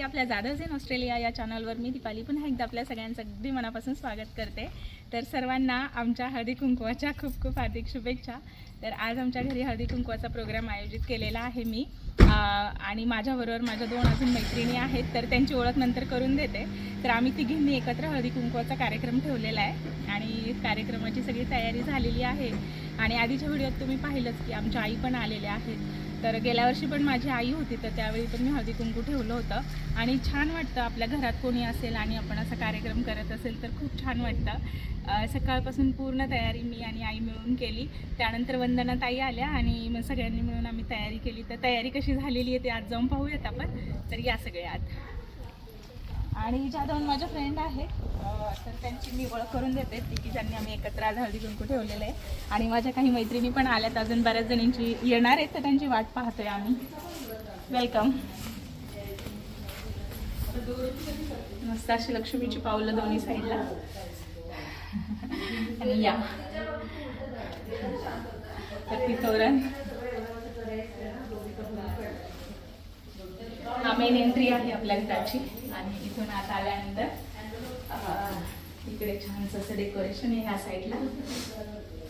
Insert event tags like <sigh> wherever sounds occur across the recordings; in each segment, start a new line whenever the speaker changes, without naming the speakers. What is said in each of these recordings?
आपल्या Jadhav in Australia या चॅनलवर मी दीपाली. पुन्हा एकदा आपल्या सगळ्यांचं अगदी मनापासून स्वागत करते. तर सर्वांना आमच्या हळदी कुंकवाच्या खूप खूप हार्दिक शुभेच्छा. तर आज आमच्या घरी हळदी कुंकवाचा प्रोग्राम आयोजित केलेला आहे मी. आणि माझ्याबरोबर माझ्या दोन अजून मैत्रिणी आहेत तर त्यांची ओळख नंतर करून देते. तर आम्ही तिघींनी एकत्र हळदी कुंकवाचा कार्यक्रम ठेवलेला आहे आणि कार्यक्रमाची सगळी तयारी झालेली आहे. आणि आधीच्या व्हिडिओत तुम्ही पाहिलंच की आमच्या आई पण आलेल्या आहेत. तर गेल्या वर्षी पण माझी आई होती तर त्यावेळी पण मी हळदी कुंकू ठेवलं होतं. आणि छान वाटतं आपल्या घरात कोणी असेल आणि आपण असा कार्यक्रम करत असेल तर खूप छान वाटतं. सकाळपासून पूर्ण तयारी मी आणि आई मिळून केली. त्यानंतर वंदना ताई आल्या आणि मग सगळ्यांनी मिळून आम्ही तयारी केली. तर तयारी कशी झालेली आहे ते आज जाऊन पाहूयात आपण. तर या सगळ्यात आणि ज्या दोन माझ्या फ्रेंड आहेत तर त्यांची मी ओळख करून देते. ती की ज्यांनी आम्ही एकत्र आज हळदी कुंकू ठेवलेलं आहे. आणि माझ्या काही मैत्रिणी पण आल्यात. अजून बऱ्याच जणींची येणार आहेत तर त्यांची वाट पाहतोय आम्ही. वेलकम मस्त अशी लक्ष्मीची पावलं दोन्ही साईडला. आणि या. तर ती तोरण. हा मेन एंट्री आहे आपल्या घराची. आणि इथून आता आल्यानंतर इकडे छानसं असं डेकोरेशन आहे ह्या साईडला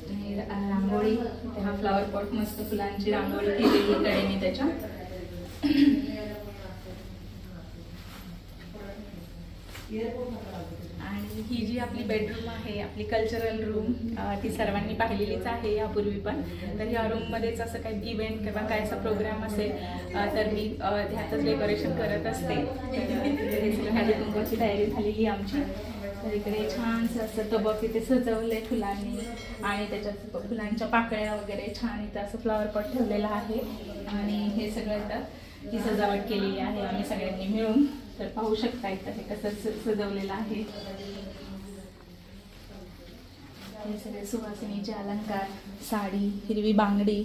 आणि रांगोळी हा फ्लॉवर पॉट मस्त फुलांची रांगोळी केलेली कडेने त्याच्या आणि ही जी आपली बेडरूम आहे आपली कल्चरल रूम ती सर्वांनी पाहिलेलीच आहे यापूर्वी पण. तर या रूममध्येच असं काही इव्हेंट किंवा काय असा प्रोग्राम असेल तर मी ह्यातच डेकोरेशन करत असते. तर इकडे हळदी कुंकवाची तयारी झालेली आहे आमची. तर इकडे छानसं असं तबक इथे सजवलं आहे फुलांनी आणि त्याच्यात फुलांच्या पाकळ्या वगैरे छान इथं असं फ्लॉवर पॉट ठेवलेलं आहे. आणि हे सगळं तर ही सजावट केलेली आहे. आम्ही सगळ्यांनी मिळून तर पाहू शकता इथं हे कसं सजवलेलं आहे. हे सगळे सुवासिनीचे अलंकार साडी हिरवी बांगडी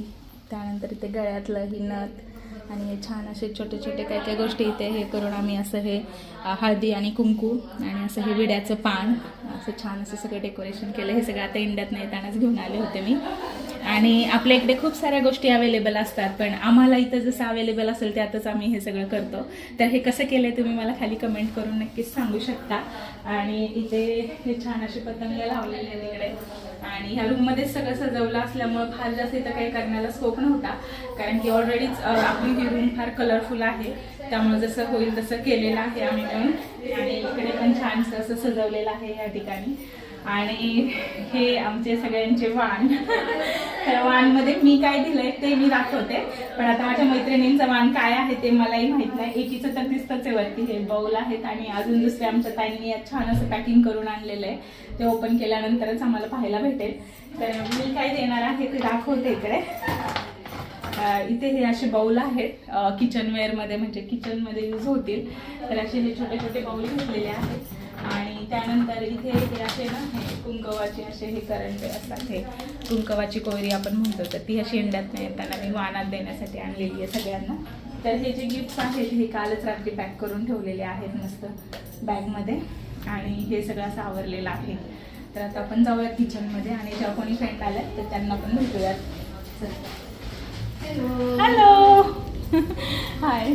त्यानंतर इथे गळ्यातलं ही नथ आणि हे छान असे छोटे छोटे काही काही गोष्टी इथे हे करून आम्ही असं हे हळदी आणि कुंकू आणि असं हे विड्याचं पान असं छान असं सगळं डेकोरेशन केलं. हे सगळं आता इंडियात येतानाच घेऊन आले होते मी. आणि आपल्या इकडे खूप साऱ्या गोष्टी अवेलेबल असतात पण आम्हाला इथं जसं अवेलेबल असेल त्यातच आम्ही हे सगळं करतो. तर हे कसं केलं तुम्ही मला खाली कमेंट करून नक्कीच सांगू शकता. आणि इथे हे छान असे पतंग लावलेले आहेत इकडे. आणि ह्या रूममध्येच सगळं सजवलं असल्यामुळं फार जास्त इथं काही करण्याला स्कोप नव्हता. कारण की ऑलरेडीच आपली ही रूम फार कलरफुल आहे. त्यामुळे जसं होईल तसं केलेलं आहे आम्ही पण. आणि इकडे पण छानसं असं सजवलेलं आहे या ठिकाणी. आणि हे आमचे सगळ्यांचे वाण. तर वाणमध्ये मी काय दिलंय ते मी दाखवते. पण आता माझ्या मैत्रिणींचं वाण काय आहे ते मलाही माहीत नाही. एकीचं तर दिसतंच आहे वरती. हे बाऊल आहेत आणि अजून दुसऱ्या आमच्या ताईंनी छान असं पॅकिंग करून आणलेलं आहे. ते ओपन केल्यानंतरच आम्हाला पाहायला भेटेल. तर मी काय देणार आहे ते दाखवते इकडे. इथे हे असे बाऊल आहेत किचनवेअरमध्ये म्हणजे किचनमध्ये यूज होतील. तर असे हे छोटे छोटे बाऊल घेतलेले आहेत. आणि त्यानंतर इथे हे असे ना हे कुंकवाचे असे हे करंटे असतात हे कुंकवाची कोयरी आपण म्हणतो तर ती अशी इंड्यात येताना मी वानात देण्यासाठी आणलेली आहे सगळ्यांना. तर हे जे गिफ्ट्स आहेत हे कालच रात्री पॅक करून ठेवलेले आहेत मस्त बॅगमध्ये आणि हे सगळं असं आवरलेलं आहे. तर आता आपण जाऊयात किचनमध्ये आणि जेव्हा कोणी फ्रेंड आल्यात तर त्यांना पण भेटूयात. चला. हॅलो हाय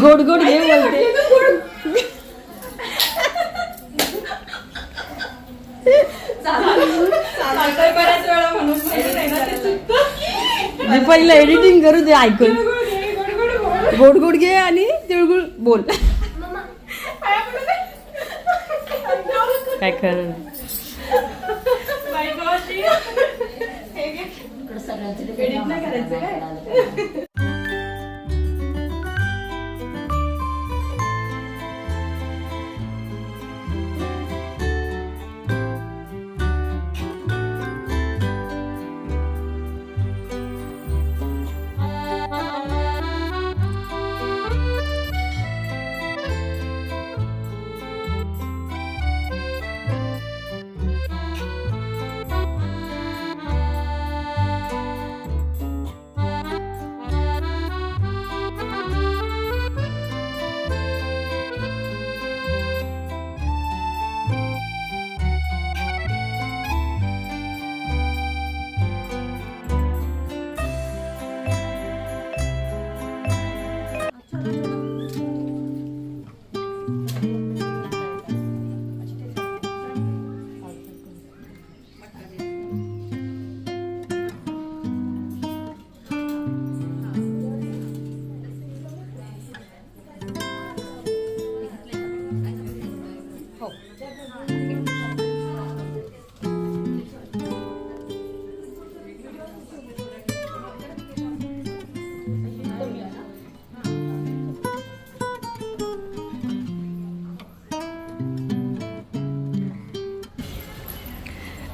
गोड गोड घे.
बोलते. पहिलं एडिटिंग करू दे ऐकून.
गोड गोड
घे आणि तिळगुळ बोल. काय कर?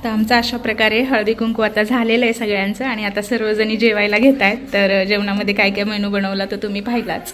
तर आमचं अशा प्रकारे हळदी कुंकू आता झालेलं आहे सगळ्यांचं आणि आता सर्वजणी जेवायला घेत आहेत तर जेवणामध्ये काय काय मेनू बनवला तर तुम्ही पाहिलाच.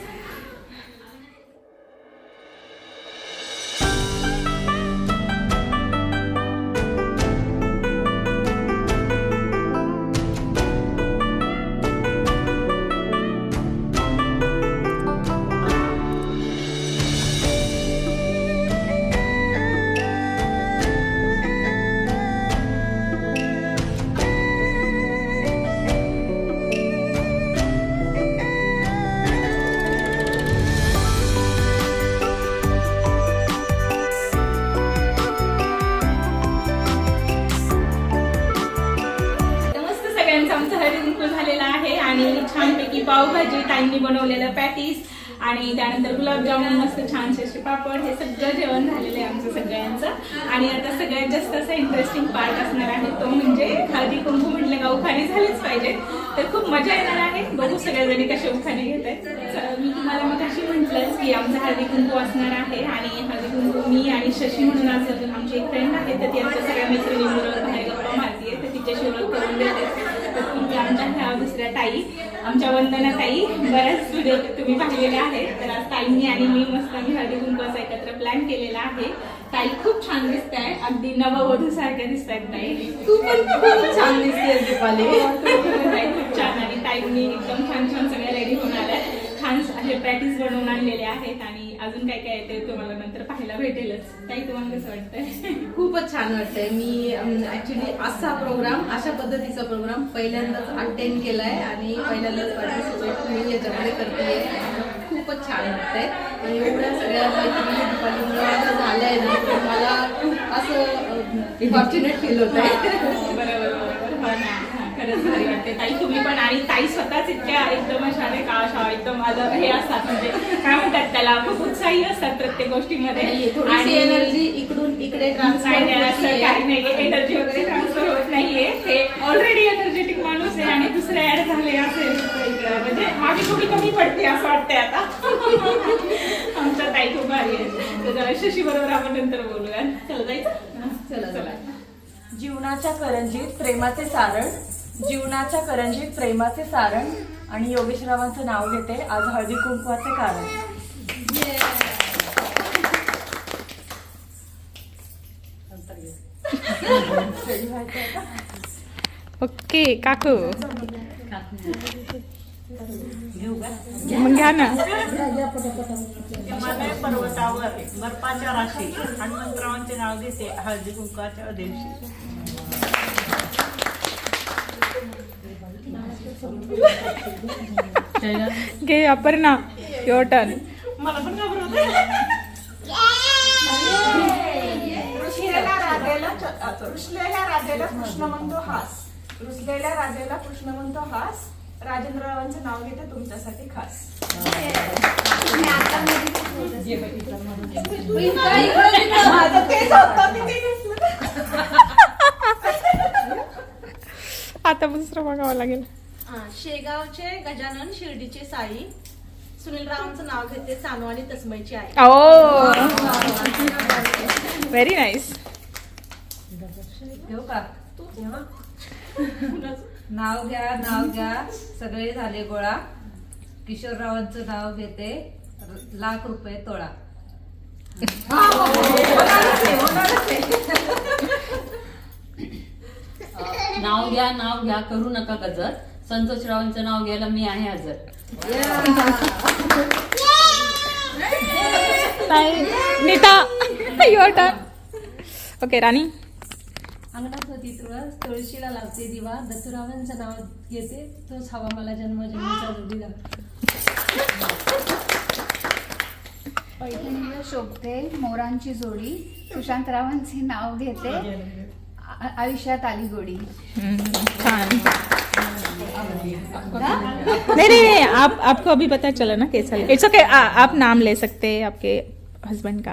मस्त सगळ्यांचं आमचं हळदी कुंकू आहे आणि छानपैकी पावभाजी ताईंनी बनवलेलं पॅटीस आणि त्यानंतर गुलाबजामुन मस्त छानसे असे पापड हे सगळं जेवण झालेलं आहे आमचं सगळ्यांचं. आणि आता सगळ्यात जास्त असा इंटरेस्टिंग पार्ट असणार आहे तो म्हणजे हळदी कुंकू म्हटलं का उखाणे झालेच पाहिजे तर खूप मजा येणार आहे. बघू सगळ्याजणी कसे उखाणे घेत आहेत. मी तुम्हाला मग अशी म्हटलंच की आमचं हळदी कुंकू असणार आहे आणि हळदी कुंकू मी आणि शशी म्हणून आज आमची एक फ्रेंड आहे तर ती आमच्या सगळ्या मुलं बाहेर गप्पा मारतीये तर तिच्याशी ओळख करून देते. ह्या दुसऱ्या ताई आमच्या वंदना ताई. बऱ्याच व्हिडिओ तुम्ही पाहिलेले आहेत. तर आज ताईंनी आणि मी मस्त आम्ही हळदी कुंकवाचा एकत्र प्लॅन केलेला आहे. ताई खूप छान दिसत आहे अगदी नववधू सारख्या दिसत आहेत ताई.
तू पण खूप छान दिसते दीपाली.
ताई खूप छान आणि ताईंनी एकदम छान छान सगळ्या रेडी होऊन आल्या छान असे प्रॅक्टिस बनवून आणलेले आहेत आणि अजून काय काय येते तुम्हाला नंतर पाहायला भेटेलच. ताई तुम्हाला कसं वाटतंय? <laughs>
खूपच छान वाटतंय. मी ऍक्च्युली असा प्रोग्राम अशा पद्धतीचा प्रोग्राम पहिल्यांदाच अटेंड केलाय आणि पहिल्यांदाच पार्टिसिपेट मी याच्यामध्ये करते खूपच छान वाटतंय. आणि एवढ्या सगळ्या मैत्रिणी झालंय ना मला खूप असं फॉर्च्युनेट फील होत आहे
बरोबर बरोबर. हा, खरंच भारी वाटते. ताई तुम्ही पण आणि ताई स्वतःच इतक्या एकदम अशा नाही का अशा एकदम माझं हे असतात. म्हणजे काय म्हणतात त्याला खूप उत्साही असतात प्रत्येक गोष्टीमध्ये.
थोडीशी एनर्जी इकडून इकडे
असं काही
ट्रान्सफर
नाही. एनर्जी वगैरे ट्रान्सफर होत नाहीये. हे ऑलरेडी एनर्जेटिक माणूस आहे आणि दुसरे ऍड झाले असेल इकडं. म्हणजे माझी थोडी कमी पडते असं वाटतंय आता. आमच्या ताई खूप भारी आहे तर जरा शशी बरोबर आपण नंतर बोलूया चला जायचं
चला, चला.
जीवनाच्या करंजीत प्रेमाचे सारण जीवनाच्या करंजीत प्रेमाचे सारण आणि योगेशरावांचं नाव घेते आज हळदी कुंकवाचे कारण.
ओके काकू. मग घ्या ना.
हिमालय पर्वतावर बर्फाच्या राशी हनुमंतरावांचे नाव घेते हळदी कुंकाच्या दिवशी
घे अपर्णा युअर टर्न
मला पण
रुसलेल्या राधेला रुसलेल्या राधेला कृष्ण म्हणतो हास. रुसलेल्या राधेला कृष्ण म्हणतो हास. राजेंद्ररावांचं नाव घेते तुमच्यासाठी खास. माझं तेच होतं, मी ते घेतलं.
आता दुसरं बघावं लागेल.
हा, शेगावचे गजानन शिर्डीचे साई सुनील रावांचं नाव घेते सानू आणि तस्मयची आई.
ओ! व्हेरी नाईस
घेऊ का? नाव घ्या नाव घ्या. सगळे झाले गोळा. किशोररावांचं नाव घेते र- लाख रुपये तोळा.
नाव घ्या नाव घ्या करू नका गजर. संतोषरावांचं नाव घ्यायला मी आहे हजर.
Neeta your turn okay Rani.
अंगणात होती तुळस तुळशीला लावते दिवा. दत्तूरावांचं नाव घेते. तोच हवा मला जन्म जन्मीचा जोडीदार
पैठणीला शोभते मोरांची जोडी. सुशांतरावांचे नाव घेते. आ- आयुष्यात गोडी.
छान नहीं नहीं नहीं आप आपको अभी पता चला ना कैसा इट्स ओके आप नाम ले सकते हैं आपके हस्बैंड का।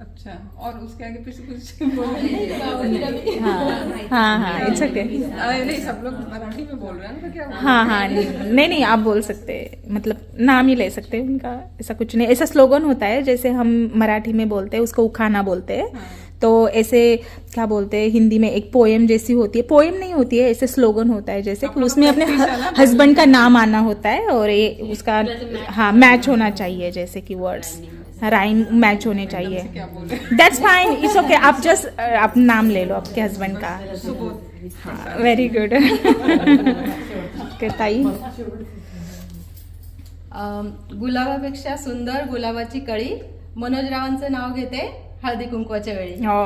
अच्छा और उसके आगे पीछे कुछ बोल
हाँ। हाँ हाँ इट्स ओके
नहीं सब लोग मराठी में बोल रहे हैं तो क्या
हाँ? हाँ नहीं नहीं आप बोल सकते हैं। मतलब नाम ही ले सकते हैं उनका ऐसा कुछ नहीं। ऐसा स्लोगन होता है जैसे हम मराठी में बोलते हैं उसको उखाना बोलते हैं। तो ऐसे क्या बोलते हैं हिंदी में एक पोएम जैसी होती है। पोएम नहीं होती है ऐसे स्लोगन होता है जैसे कि उसमें अपने हस्बैंड का नाम आना होता है और ये उसका हाँ मैच होना चाहिए। जैसे कि वर्ड्स राइम मैच होने चाहिए। दैट्स फाइन इट्स ओके आप जस्ट आप नाम ले लो आपके हस्बैंड का। हाँ वेरी गुड ताई
गुलाबापेक्षा सुंदर गुलाबाची कळी। मनोजरावांचं नाव घेते। हळदी कुंकवाच्या वेळी.
हो.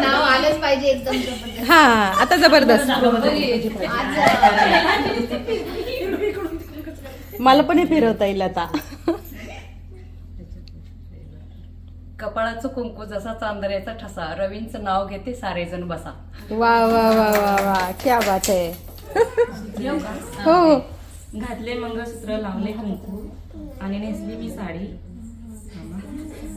नाव आलंच पाहिजे एकदम जबरदस्त.
हा आता जबरदस्त.
मला पण हे फिरवता येईल आता.
कपाळाचं कुंकू जसा चांदऱ्याचा ठसा रवींचं नाव घेते सारेजण बसा.
वा वा वा वा वा. क्या बात आहे. हो.
घातले मंगळसूत्र लावले कुंकू आणि नेसली मी साडी.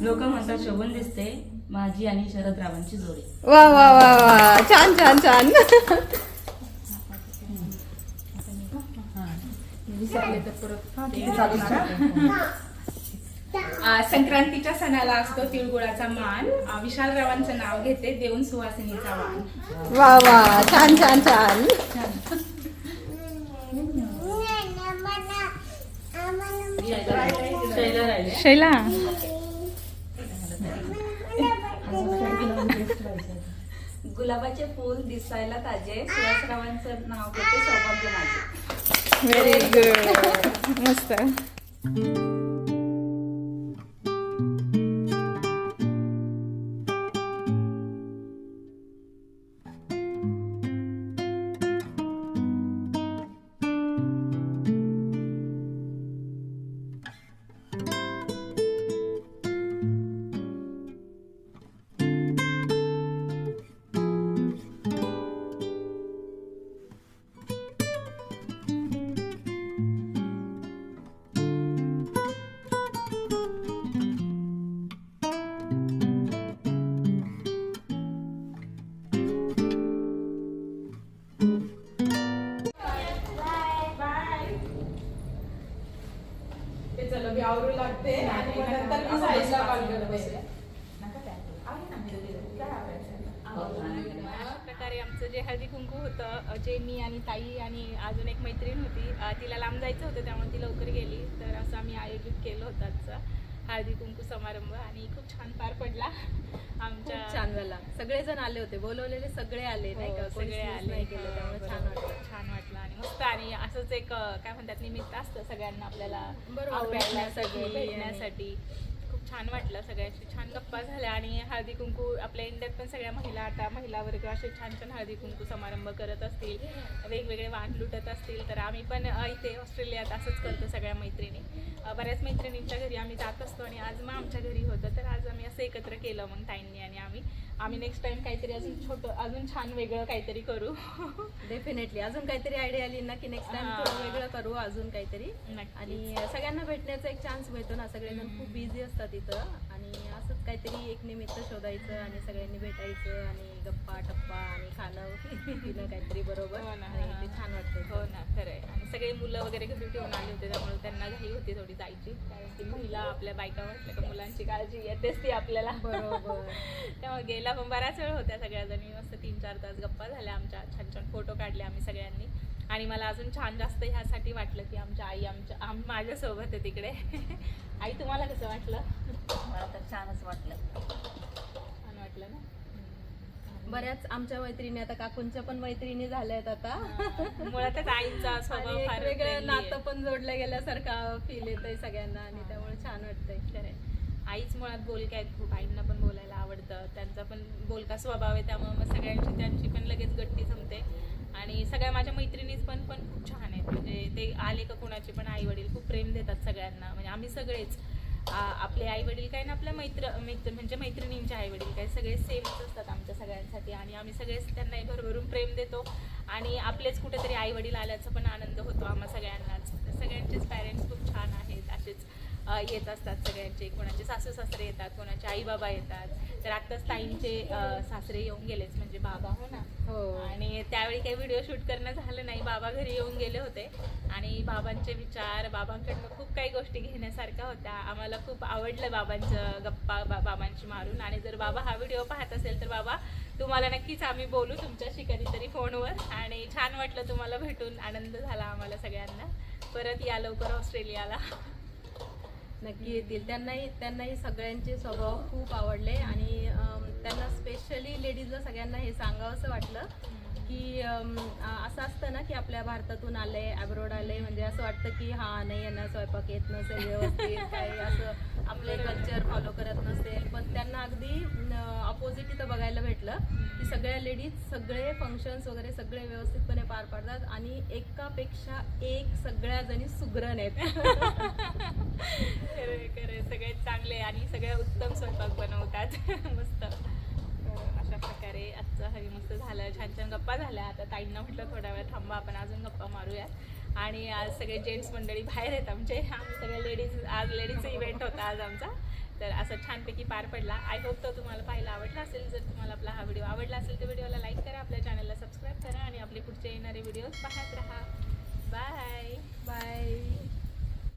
लोक म्हणतात शोभून दिसते माझी आणि शरदरावांची जोडी.
वा वा वा वा. छान छान छान. आ, संक्रांतीच्या सणाला असतो तिळगुळाचा मान. आ, विशालरावांचं नाव घेते देऊन सुवासिनीचा मान. वा वा. छान छान छान.
शैला.
गुलाबाचे फूल दिसायला ताजे. सुहासरावांचं नाव घेते सौभाग्य माझे.
व्हेरी गुड मस्त. होतं त्यामुळे ती लवकर गेली. तर असं आम्ही आयोजित केलं होतं आजचं हळदी कुंकू समारंभ आणि खूप छान पार पडला. आमच्या
छान झाला. सगळेजण आले होते बोलवलेले सगळे आले नाही का?
हो,
कोणीच
सगळे आले.
त्यामुळे छान वाटलं.
छान वाटलं आणि मस्त आणि असंच एक काय म्हणतात निमित्त असतं सगळ्यांना आपल्याला
बरोबर, भेटण्यासाठी
खूप छान वाटलं सगळ्यांशी छान गप्पा झाल्या आणि हळदी कुंकू आपल्या इंडियात पण सगळ्या महिला आता महिला वर्ग असे छान छान हळदी कुंकू समारंभ करत असतील वेगवेगळे वाण लुटत असतील तर आम्ही पण इथे ऑस्ट्रेलियात असंच करतो सगळ्या मैत्रिणी. बऱ्याच मैत्रिणींच्या घरी आम्ही जात असतो आणि आज मग आमच्या घरी होतं तर आज आम्ही असं एकत्र केलं मग ताईंनी आणि आम्ही. आम्ही नेक्स्ट टाइम काहीतरी अजून छोटं अजून छान वेगळं काहीतरी करू.
डेफिनेटली अजून काहीतरी आयडिया आली ना की नेक्स्ट टाइम वेगळं करू अजून काहीतरी. आणि सगळ्यांना भेटण्याचा एक चान्स मिळतो ना सगळेजण खूप बिझी असतात. इथं आणि असंच काहीतरी एक निमित्त शोधायचं आणि सगळ्यांनी भेटायचं आणि गप्पा टप्पा आणि खाणं <laughs> पिणं काहीतरी बरोबर.
हो ना.
ते छान वाटतं
हो ना खरं आहे आणि सगळे मुलं वगैरे घरी ठेवून आले होते त्यामुळे त्यांना घाई होती थोडी जायची. कारण की महिला आपल्या बायका म्हटलं का मुलांची काळजी येतेच ती आपल्याला.
बरोबर. <laughs>
त्यामुळे गेला पण बराच वेळ होत्या सगळ्याजणी. मस्त तीन चार तास गप्पा झाल्या आमच्या. छान छान फोटो काढले आम्ही सगळ्यांनी. आणि मला अजून छान जास्त ह्यासाठी वाटलं की आमच्या आई आमच्या आम माझ्यासोबत आहे तिकडे. आई तुम्हाला कसं वाटलं?
मला तर छानच वाटलं.
छान वाटलं ना?
बऱ्याच आमच्या मैत्रिणी आता काकूंच्या पण मैत्रिणी झाल्यात आता.
मुळातच आईचा <laughs> स्वभाव
वेगळं. नातं पण जोडलं गेल्यासारखा फील येतंय सगळ्यांना आणि त्यामुळे छान वाटतंय.
खरंय. आईच मुळात बोलक्या आहेत खूप आईंना पण बोलायला आवडतं. त्यांचा पण बोलका स्वभाव आहे त्यामुळे मग सगळ्यांची त्यांची पण लगेच गट्टी जमते आणि सगळ्या माझ्या मैत्रिणीच पण पण खूप छान आहेत. म्हणजे ते आले का कोणाचे पण आई वडील खूप प्रेम देतात सगळ्यांना. म्हणजे आम्ही सगळेच. आपले आई वडील काय ना आपल्या मैत्र मैत्र म्हणजे मैत्रिणींचे आई वडील काय सगळे सेमच असतात आमच्या सगळ्यांसाठी. आणि आम्ही सगळेच त्यांना भरभरून प्रेम देतो. आणि आपलेच कुठेतरी आई वडील आल्याचा पण आनंद होतो आम्हा सगळ्यांनाच. सगळ्यांचेच पॅरेंट्स खूप छान आहेत असेच. येत असतात सगळ्यांचे. कोणाचे सासू सासरे येतात कोणाचे आई बाबा येतात. तर आत्ताच ताईंचे सासरे येऊन गेलेच म्हणजे बाबा हो ना?
हो.
आणि त्यावेळी काही व्हिडिओ शूट करणं झालं नाही. बाबा घरी येऊन गेले होते. आणि बाबांचे विचार बाबांकडनं खूप काही गोष्टी घेण्यासारख्या होत्या. आम्हाला खूप आवडलं बाबांचं गप्पा बा बाबांची मारून. आणि जर बाबा हा व्हिडिओ पाहत असेल तर बाबा तुम्हाला नक्कीच आम्ही बोलू तुमच्याशी कधीतरी फोनवर. आणि छान वाटलं तुम्हाला भेटून. आनंद झाला आम्हाला सगळ्यांना. परत या लवकर ऑस्ट्रेलियाला.
नक्की येतील. त्यांनाही त्यांनाही सगळ्यांचे स्वभाव खूप आवडले आणि त्यांना स्पेशली लेडीजला सगळ्यांना हे सांगावंसं वाटलं की असं असतं ना की आपल्या भारतातून आले अब्रोड आले म्हणजे असं वाटतं की हा नाही यांना स्वयंपाक येत नसेल व्यवस्थित काही असं आपले कल्चर फॉलो करत नसेल पण त्यांना अगदी अपोजिट इथं बघायला भेटलं की सगळ्या लेडीज सगळे फंक्शन्स वगैरे सगळे व्यवस्थितपणे पार पाडतात आणि एकापेक्षा एक सगळ्या जणी सुग्रण आहेत.
खरे सगळे चांगले आणि सगळे उत्तम स्वयंपाक बनवतात. मस्त. अशा प्रकारे आजचं हरी मस्त झालं. छान छान गप्पा झाल्या. आता ताईंना म्हटलं थोडा वेळ थांबा आपण अजून गप्पा मारूयात. आणि आज सगळे जेंट्स मंडळी बाहेर आहेत आमचे. आम्ही सगळे लेडीज आज लेडीजचा इव्हेंट होता आज आमचा. तर असं छानपैकी पार पडला. आय होप तो तुम्हाला पाहायला आवडला असेल. जर तुम्हाला आपला हा व्हिडिओ आवडला असेल तर व्हिडिओला लाईक करा. आपल्या चॅनलला सबस्क्राईब करा आणि आपले पुढचे येणारे व्हिडिओज पाहत राहा. Bye
bye